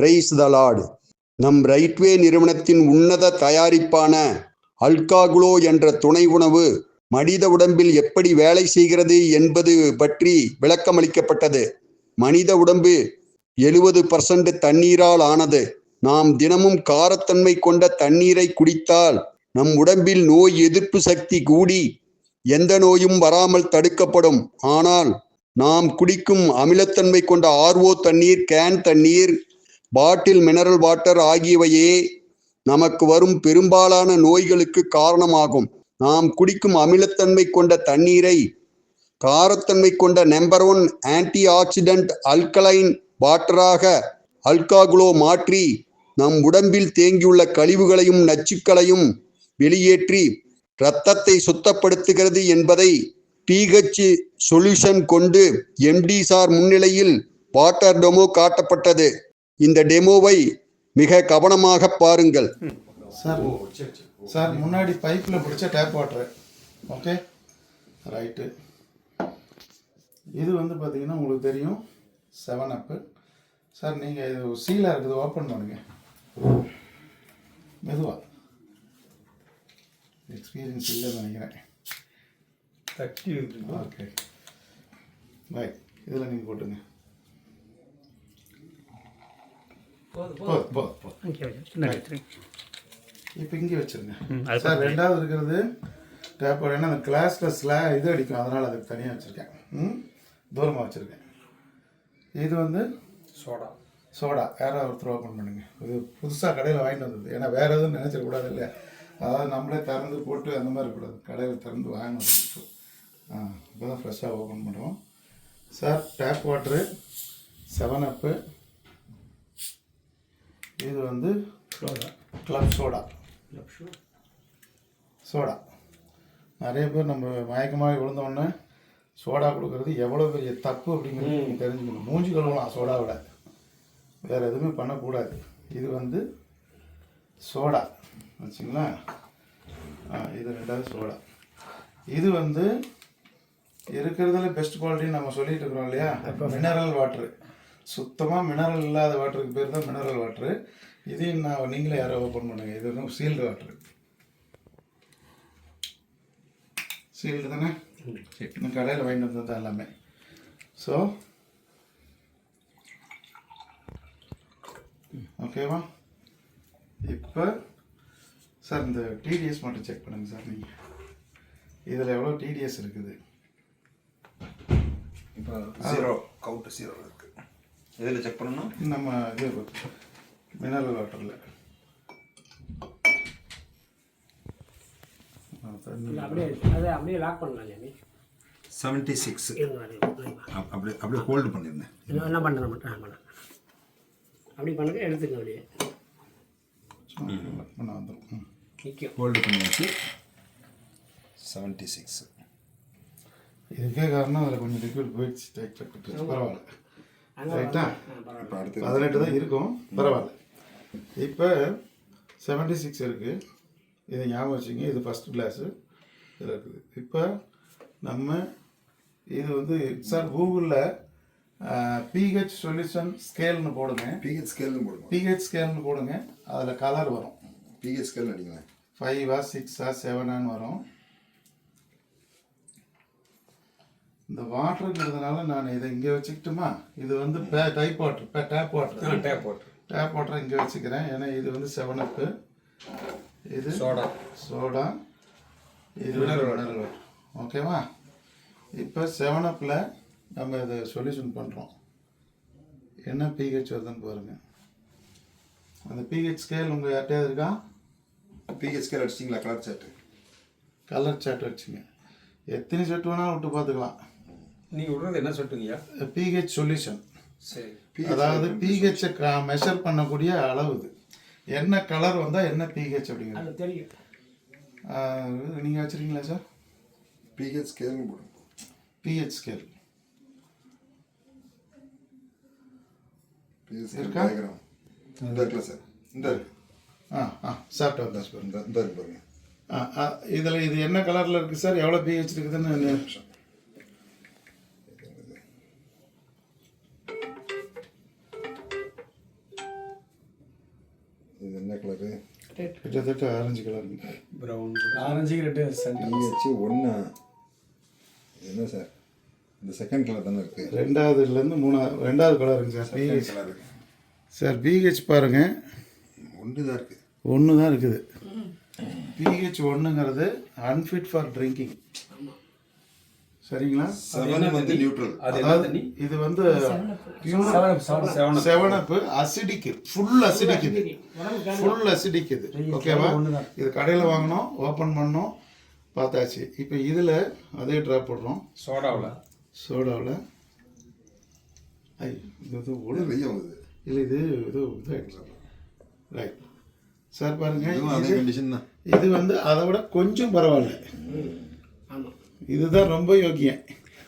Price the Lord நம் Rightway நிறுவனத்தின் உன்னத தயாரிப்பான அல்காகுலோ என்ற துணை உணவு மனித உடம்பில் எப்படி வேலை செய்கிறது என்பது பற்றி விளக்கமளிக்கப்பட்டது. மனித உடம்பு எழுபது பர்சன்ட் தண்ணீரால் ஆனது. நாம் தினமும் காரத்தன்மை கொண்ட தண்ணீரை குடித்தால் நம் உடம்பில் நோய் எதிர்ப்பு சக்தி கூடி எந்த நோயும் வராமல் தடுக்கப்படும். ஆனால் நாம் குடிக்கும் அமிலத்தன்மை கொண்ட ஆர்ஓ தண்ணீர் கேன் தண்ணீர் பாட்டில் மினரல் வாட்டர் ஆகியவையே நமக்கு வரும் பெரும்பாலான நோய்களுக்கு காரணமாகும். நாம் குடிக்கும் அமிலத்தன்மை கொண்ட தண்ணீரை காரத்தன்மை கொண்ட number one anti oxidant alkaline வாட்டராக அல்காகுலோ மாற்றி நம் உடம்பில் தேங்கியுள்ள கழிவுகளையும் நச்சுக்களையும் வெளியேற்றி இரத்தத்தை சுத்தப்படுத்துகிறது என்பதை பிஹெச் சொல்யூஷன் கொண்டு எம்டி சார் முன்னிலையில் வாட்டர் டெமோ காட்டப்பட்டது. இந்த டெமோவை மிக கவனமாக பாருங்கள். சார் சார் முன்னாடி பைப்பில் பிடிச்ச டேப் வாட்டரு. ஓகே? ரைட்டு. இது வந்து பார்த்தீங்கன்னா உங்களுக்கு தெரியும். செவன் அப்பு. சார் நீங்கள் இது சீலாக இருக்குது ஓப்பன் பண்ணுங்க. மெதுவா. எக்ஸ்பீரியன்ஸ் இல்லைன்னு நினைக்கிறேன். தட்டி. ஓகே. பை இதில் நீங்கள் போட்டுங்க. போதும், போதும். போதும் இப்போ இங்கே வச்சுருங்க. சார் ரெண்டாவது இருக்கிறது டேப் ஏன்னா அந்த கிளாஸில் ஸ்லா இது அடிக்கும். அதனால் அதுக்கு தனியாக வச்சுருக்கேன். ம் தூரமாக வச்சுருக்கேன். இது வந்து சோடா. சோடா. யாராவது ஒருத்தர் ஓப்பன் பண்ணுங்க. இது புதுசாக கடையில் வாங்கிட்டு வந்தது. ஏன்னா வேறு எதுவும் நினச்சிடக்கூடாது இல்லையா? அதாவது நம்மளே திறந்து போட்டு அந்த மாதிரி கூடாது கடையில் திறந்து வாங்கணும். ஆ இப்போ தான் ஃப்ரெஷ்ஷாக ஓப்பன் பண்ணுறோம். Sir tap water seven up இது வந்து சோடா. கிளப் சோடா சோடா நிறைய பேர் நம்ம மயக்கமாக விழுந்த உடனே சோடா கொடுக்கறது எவ்வளோ பெரிய தப்பு அப்படிங்கிறது நீங்கள் தெரிஞ்சுக்கணும். மூஞ்சி கழுவலாம் சோடாவோட வேறு எதுவுமே பண்ணக்கூடாது. இது வந்து சோடா வச்சுங்களா? இது ரெண்டாவது சோடா இது வந்து இருக்கிறதுல பெஸ்ட் குவாலிட்டின்னு நம்ம சொல்லிட்டு இருக்கிறோம் இல்லையா? மினரல் வாட்ரு சுத்தமாக மினரல் இல்லாத வாட்டருக்கு பேர் தான் மினரல் வாட்ரு இதையும் நான் நீங்களே யாரோ ஓப்பன் பண்ணுங்க. இது வந்து சீல்டு வாட்ரு சீல்டு தானே? இன்னும் கடையில் வாங்கிட்டு வந்தது தான் எல்லாமே ஸோ ஓகேவா இப்போ சார் இந்த டிடிஎஸ் மட்டும் செக் பண்ணுங்கள் சார் நீங்கள் இதில் எவ்வளோ டிடிஎஸ் இருக்குது? இப்போ ஜீரோ கவுண்ட் ஜீரோ இருக்குது இதில் செக் பண்ணணும்? நம்ம இது மினரல் வாட்டரில். அப்படியே அதை அப்படியே லாக் பண்ணலாம் ஜாமி. Seventy six. அப்படியே அப்படியே ஹோல்டு பண்ணியிருந்தேன் என்ன பண்ணுறேன் மட்டும் பண்ணேன் அப்படி பண்ணுங்க எடுத்துங்க அப்படியே. பண்ண வந்துடும் ஹோல்டு பண்ணியாச்சு. செவன்ட்டி சிக்ஸ் இதுக்கே காரணம் அதில் கொஞ்சம் லிக்விட் போயிடுச்சு பரவாயில்ல. ரைட்டா பரவாயில்ல. இப்போ அடுத்து பதினெட்டு தான் இருக்கும். பரவாயில்ல. இப்போ செவன்ட்டி சிக்ஸ் இருக்குது இதை ஞாபகம் வச்சுங்க. இது ஃபஸ்ட் கிளாஸு இதில் இருக்குது. இப்போ நம்ம இது வந்து சார் கூகுளில் பிஹெச் சொல்யூஷன் ஸ்கேல்னு போடுங்க. பிஹெச் ஸ்கேல்னு போடுங்க. பிஹெச் ஸ்கேல்னு போடுங்க. அதில் கலர் வரும். பிஹெச் ஸ்கேல் அடிங்களேன் ஃபைவா சிக்ஸா செவனான்னு வரும். இந்த வாட்டருங்கிறதுனால நான் இதை இங்கே வச்சுக்கிட்டுமா? இது வந்து type water tap water tap water tap water இங்கே வச்சுக்கிறேன். ஏன்னா இது வந்து செவன் அப்பு இது சோடா. சோடா. இது மினரல் வாட்டர் ஓகேவா? இப்போ செவன் அப்பில் நம்ம இதை சொல்யூஷன் பண்ணுறோம் என்ன பிஹெச் வருதுன்னு பாருங்க. அந்த பிஹெச் ஸ்கேல் உங்கள் யார்ட்டையாவது இருக்கா? பிஹெச் ஸ்கேல் அடிச்சிங்களா கலர் சாட்டு கலர் சாட் வச்சுங்க எத்தனை செட் வேணாலும் விட்டு பார்த்துக்கலாம். நீங்கள் விடுறது என்ன சொல்லிட்டுங்கய்யா பிஹெச் சொல்யூஷன் சரி. அதாவது பிஹெச்சை மெஷர் பண்ணக்கூடிய அளவு இது. என்ன கலர் வந்தால் என்ன பிஹெச் அப்படிங்கிறது. அது தெரியும். நீங்கள் வச்சுருக்கீங்களா சார் பிஹெச் போடுங்க பிஹெச் ஸ்கேல் பிஹெச் இருக்கா? இந்த இருக்குல்ல சார் இந்த இருக்கு. ஆ ஆ சாப்பிட்டு வந்தாச்சு பாருங்க இந்த இருக்கு பாருங்க. ஆ ஆ இதில் இது என்ன கலரில் இருக்குது சார் எவ்வளோ பிஹெச் இருக்குதுன்னு என்ன கலரு கிட்டத்தட்ட orange colour brown orange red pH ஒன்று என்ன சார் இந்த செகண்ட் கலர் தானே இருக்கு. ரெண்டாவதுலேருந்து மூணாவது ரெண்டாவது கலருங்க sir pH colour sir pH பாருங்கள் ஒன்று தான் இருக்கு. ஒன்று தான் இருக்குது பிஹெச் ஒன்றுங்கிறது அன்ஃபிட் ஃபார் ட்ரிங்கிங் சரிங்களா? செவன் வந்து நியூட்ரல் அதாவது தண்ணி? இது வந்து seven seven seven up acidic full acidic இது. ஃபுல் அசிடிக் இது. ஓகேவா இது கடையில் வாங்கினோம். ஓப்பன் பண்ணோம். பார்த்தாச்சு. இப்போ இதில் அதே ட்ராப் போடுறோம். சோடாவில். சோடாவில். ஐ இது வந்து ஒளி நிறைய வருது இல்லை இது இது இதாகிடுச்சு ரைட் சார் பாருங்க இதுவும் அதே இது கண்டிஷன் தான். இது வந்து அதை விட கொஞ்சம் பரவாயில்ல. இதுதான் ரொம்ப யோக்கியம்.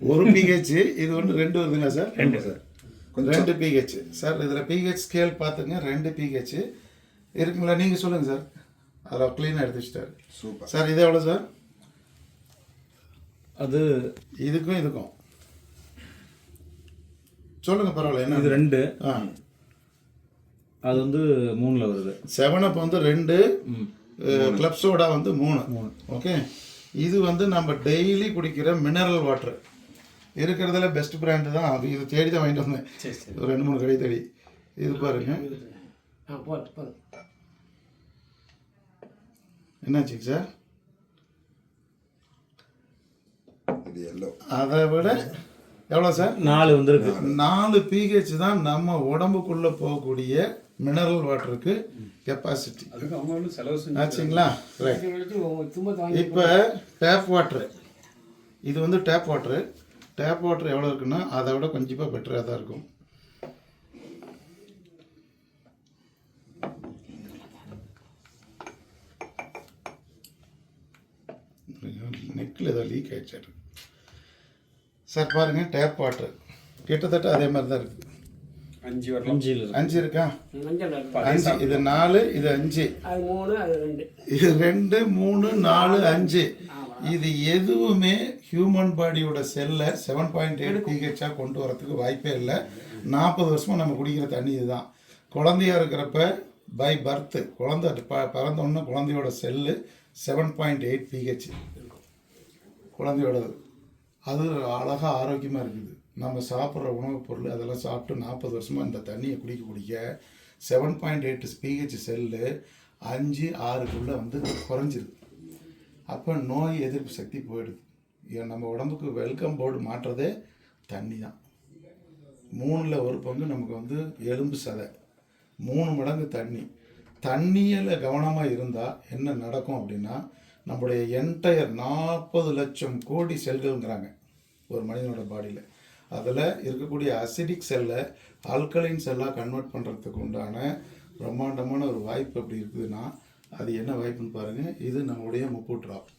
ஒரு பிஹெச் இது ஒன்று ரெண்டு வருதுங்களா சார்? ரெண்டு. சார். கொஞ்சம் ரெண்டு பிஹெச் சார் இதில் பிஹெச் ஸ்கேல் பார்த்துங்க ரெண்டு பிஹெச் இருக்குங்களா? நீங்கள் சொல்லுங்கள் சார். அதில் க்ளீனாக எடுத்து வச்சிட்டாரு. சூப்பர். சார் இது எவ்வளோ சார்? அது இதுக்கும் இதுக்கும். சொல்லுங்கள் பரவாயில்ல இது என்ன ரெண்டு. ஆ. அது வந்து மூணில் வருது. செவன் அப் வந்து ரெண்டு. கிளப் சோடா வந்து மூணு. ஓகே இது வந்து நம்ம டெய்லி குடிக்கிற மினரல் வாட்டர் இருக்கிறதுல பெஸ்ட் பிராண்டு தான் அது. இது தேடி தான் வாங்கிட்டு வந்தேன். சரி சரி. ஒரு ரெண்டு மூணு கடை தேடி. இது பாருங்க. என்னாச்சுங்க சார் அதை விட எவ்வளோ சார் நாலு வந்திருக்கு. நாலு. பிஹெச் தான் நம்ம உடம்புக்குள்ளே போகக்கூடிய மினரல் வாட்டருக்கு கெப்பாசிட்டி ஆச்சுங்களா? ரைட் இப்போ டேப் வாட்ரு இது வந்து டேப் வாட்ரு டேப் வாட்டர் எவ்வளோ இருக்குன்னா அதை விட கொஞ்சமாக பெட்டராக தான் இருக்கும். நெக்கில் ஏதோ லீக் ஆயிடுச்சு. சார் பாருங்கள் டேப் வாட்ரு கிட்டத்தட்ட அதே மாதிரி தான் இருக்குது அஞ்சு வரலாம் அஞ்சில் இருக்கு. அஞ்சு இருக்கா? மஞ்சள் இருக்கு. அஞ்சு இது நாலு இது அஞ்சு. அது மூணு அது ரெண்டு. இது ரெண்டு மூணு நாலு அஞ்சு. இது எதுவுமே ஹியூமன் பாடியோட செல்லை செவன் பாயிண்ட் எயிட் பிஹெச்ஆ கொண்டு வரதுக்கு வாய்ப்பே இல்லை. நாற்பது வருஷமாக நம்ம குடிக்கிற தண்ணி இதுதான். குழந்தையா இருக்கிறப்ப பை பர்த் குழந்தை ப பிறந்தோடனே குழந்தையோட cell seven point eight pH குழந்தையோடது. அது அழகாக ஆரோக்கியமாக இருக்குது. நம்ம சாப்பிட்ற உணவுப் பொருள் அதெல்லாம் சாப்பிட்டு நாற்பது வருஷமாக இந்த தண்ணியை குடிக்க குடிக்க seven point eight pH cell அஞ்சு ஆறுக்குள்ளே வந்து குறைஞ்சிருது. அப்போ நோய் எதிர்ப்பு சக்தி போயிடுது. ஏன் நம்ம உடம்புக்கு வெல்கம் போர்டு மாற்றுறதே தண்ணி தான். மூணில் ஒரு பங்கு நமக்கு வந்து எலும்பு சதை. மூணு மடங்கு தண்ணி. தண்ணியில் கவனமாக இருந்தால் என்ன நடக்கும் அப்படின்னா நம்முடைய என்டையர் நாற்பது லட்சம் கோடி செல்கள்ங்கிறாங்க ஒரு மனிதனோட பாடியில் அதில் இருக்கக்கூடிய அசிடிக் செல்லை ஆல்கலைன் செல்லாக கன்வெர்ட் பண்ணுறதுக்கு உண்டான பிரம்மாண்டமான ஒரு வாய்ப்பு அப்படி இருக்குதுன்னா அது என்ன வாய்ப்புன்னு பாருங்கள் இது நம்முடைய முப்பு ட்ராப்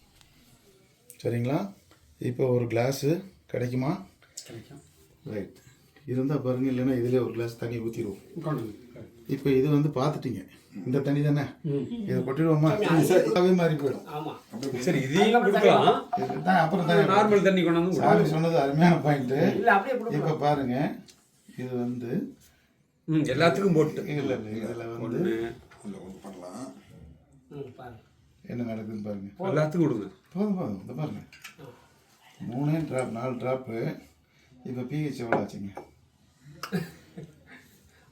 சரிங்களா? இப்போ ஒரு கிளாஸு கிடைக்குமா? கிடைக்கும். ரைட் இருந்தால் பாருங்கள் இல்லைன்னா இதிலே ஒரு கிளாஸ் தண்ணி ஊற்றிடுவோம். இப்போ இது வந்து பார்த்துட்டீங்க. இந்த தண்ணி தானே? இதை கொட்டிடுவோமா? அதே மாதிரி போயிடும். சரி இதையும் கொடுக்கலாம். அப்புறம் தான் நார்மல் தண்ணி கொண்டு வந்து சாமி சொன்னது அருமையான பாயிண்ட்டு இல்லை அப்படியே கொடுக்கலாம். இப்போ பாருங்க. இது வந்து ம் எல்லாத்துக்கும் போட்டு. இல்லை இல்லை இதில் வந்து பண்ணலாம். ம் பாருங்க. என்ன நடக்குதுன்னு பாருங்க. எல்லாத்துக்கும் கொடுங்க. போதும் போதும். இந்த பாருங்க. மூணே ட்ராப் நாலு ட்ராப்பு இப்போ பிஹெச் எவ்வளோ ஆச்சுங்க?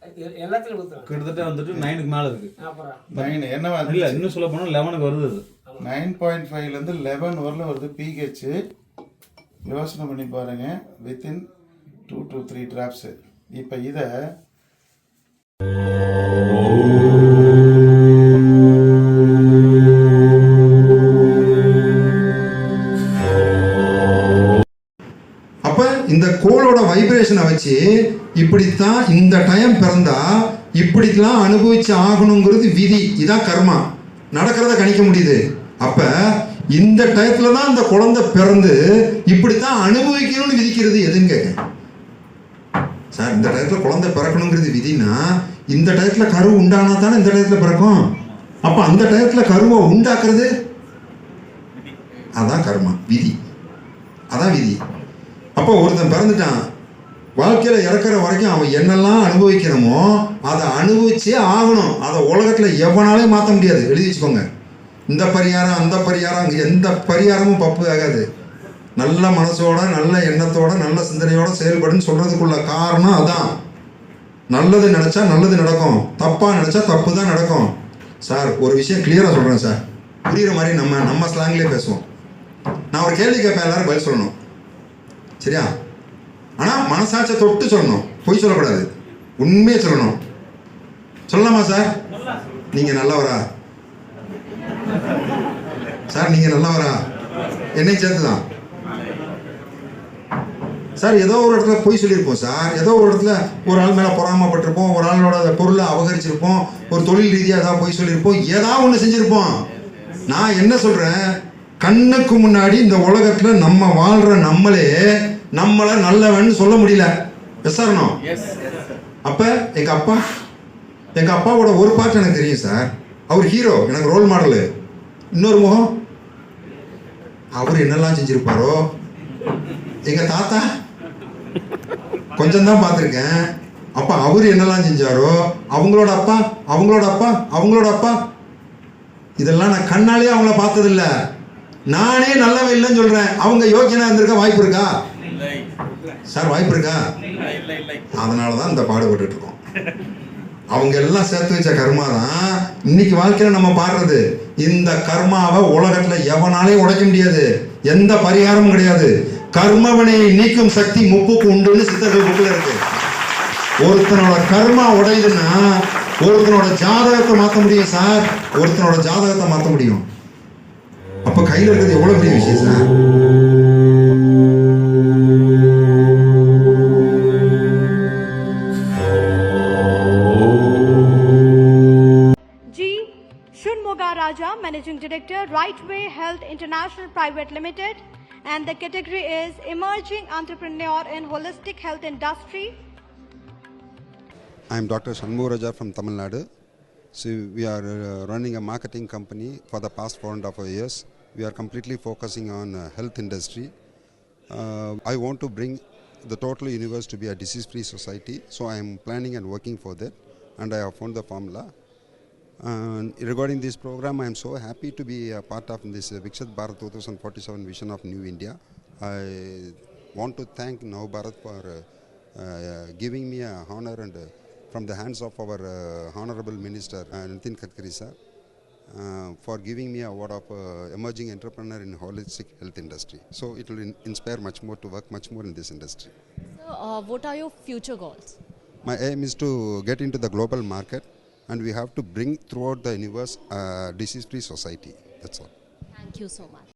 கிட்டத்தட்ட வந்துட்டு நைனுக்கு மேலே இருக்கு. அப்புறம். நைன் என்னவா இல்லை இன்னும் சொல்ல போனால் லெவனுக்கு வருது அது. நைன் பாயிண்ட் ஃபைவ்லேருந்து லெவன் வரல வருது பிஹெச் யோசனை பண்ணி பாருங்க. Within two to three drops இப்போ இதை கோளோட வைப்ரேஷனை வச்சு இப்படித்தான் இந்த டைம் பிறந்தா இப்படிலாம் அனுபவிச்சு ஆகணுங்கிறது விதி. இதான் கர்மா. நடக்கிறத கணிக்க முடியுது. அப்ப இந்த டயத்துல தான் அந்த குழந்தை பிறந்து இப்படித்தான் அனுபவிக்கணும்னு விதிக்கிறது எதுங்க? சார் இந்த டயத்துல குழந்தை பிறக்கணுங்கிறது விதினா இந்த டயத்துல கரு உண்டானா தானே இந்த டயத்துல பிறக்கும்? அப்ப அந்த டயத்துல கருவை உண்டாக்குறது? அதான் கர்மா. விதி. அதான் விதி. அப்போ ஒருத்தன் பிறந்துட்டான். வாழ்க்கையில் இறக்குற வரைக்கும் அவன் என்னெல்லாம் அனுபவிக்கிறோமோ அதை அனுபவிச்சே ஆகணும். அதை உலகத்தில் எவனாலையும் மாற்ற முடியாது. எழுதி வச்சுக்கோங்க. இந்த பரிகாரம் அந்த பரிகாரம் எந்த பரிகாரமும் பப்பு ஆகாது. நல்ல மனசோட நல்ல எண்ணத்தோட நல்ல சிந்தனையோட செயல்படுன்னு சொல்கிறதுக்குள்ள காரணம் அதான். நல்லது நினச்சா நல்லது நடக்கும். தப்பாக நினச்சா தப்பு தான் நடக்கும். சார் ஒரு விஷயம் கிளியராக சொல்கிறேன் சார். புரிகிற மாதிரி நம்ம நம்ம ஸ்லாங்லேயே பேசுவோம். நான் ஒரு கேள்வி கேட்பேன் எல்லாரும் பதில் சொல்லணும். சரியா? ஆனால் மனசாட்சியை தொட்டு சொல்லணும். பொய் சொல்லக்கூடாது. உண்மையை சொல்லணும். சொல்லலாமா சார்? நீங்கள் நல்லவரா? சார் நீங்கள் நல்லவரா? என்னை சேர்த்து தான் சார் ஏதோ ஒரு இடத்துல பொய் சொல்லியிருப்போம் சார். ஏதோ ஒரு இடத்துல ஒரு ஆள் மேலே பொறாமப்பட்டிருப்போம் ஒரு ஆளோட பொருளை அபகரிச்சிருப்போம் ஒரு தொழில் ரீதியாக ஏதாவது பொய் சொல்லியிருப்போம் ஏதாவது ஒன்று செஞ்சுருப்போம். நான் என்ன சொல்கிறேன் கண்ணுக்கு முன்னாடி இந்த உலகத்தில் நம்ம வாழ்கிற நம்மளே நம்மளை நல்லவன்னு சொல்ல முடியல. விசாரணம். அப்போ எங்கள் அப்பா எங்கள் அப்பாவோட ஒரு பார்ட் எனக்கு தெரியும் சார் அவர் ஹீரோ எனக்கு ரோல் மாடலு இன்னொரு முகம். அவர் என்னெல்லாம் செஞ்சிருப்பாரோ? எங்கள் தாத்தா கொஞ்சம் தான் பார்த்துருக்கேன். அப்பா அவர் என்னெல்லாம் செஞ்சாரோ? அவங்களோட அப்பா அவங்களோட அப்பா அவங்களோட அப்பா. இதெல்லாம் நான் கண்ணாலே அவங்கள பார்த்ததில்ல. நானே நல்லவன் இல்லைன்னு சொல்கிறேன் அவங்க யோக்கியனா இருந்திருக்க வாய்ப்பு இருக்கா? சார் வாய்ப்பு இருக்கா? அதனால தான் இந்த பாடுபட்டுட்டு இருக்கோம் அவங்க எல்லாம் சேர்த்து வச்ச கர்மா தான் இன்னைக்கு வாழ்க்கையில நம்ம பாடுறது. இந்த கர்மாவை உலகத்துல எவனாலையும் உடைக்க முடியாது. எந்த பரிகாரமும் கிடையாது. கர்மவினை நீக்கும் சக்தி முப்புக்கு உண்டுன்னு சித்தர்கள் புக்கில் இருக்கு. ஒருத்தனோட கர்மா உடையுதுன்னா ஒருத்தனோட ஜாதகத்தை மாற்ற முடியும் சார். ஒருத்தனோட ஜாதகத்தை மாற்ற முடியும். அப்ப கையில இருக்கிறது எவ்வளவு பெரிய விஷயம் sir? International Private Limited, and the category is Emerging Entrepreneur in Holistic Health Industry. I am Dr. Shanmuraja from Tamil Nadu. So we are uh, running a marketing company for the past four and a half years. We are completely focusing on uh, health industry. Uh, I want to bring the total universe to be a disease-free society. So I am planning and working for that, and I have found the formula. And regarding this program, I am so happy to be a part of this uh, Vikshat Bharat 2047 vision of New India. I want to thank Now Bharat for uh, uh, giving me a honor and uh, from the hands of our uh, honorable minister uh, Nitin Gadkari sir uh, for giving me a award of uh, emerging entrepreneur in holistic health industry. So it will in- inspire much more to work much more in this industry. So, uh, what are your future goals? My aim is to get into the global market and we have to bring throughout the universe a disease-free society. That's all. Thank you so much.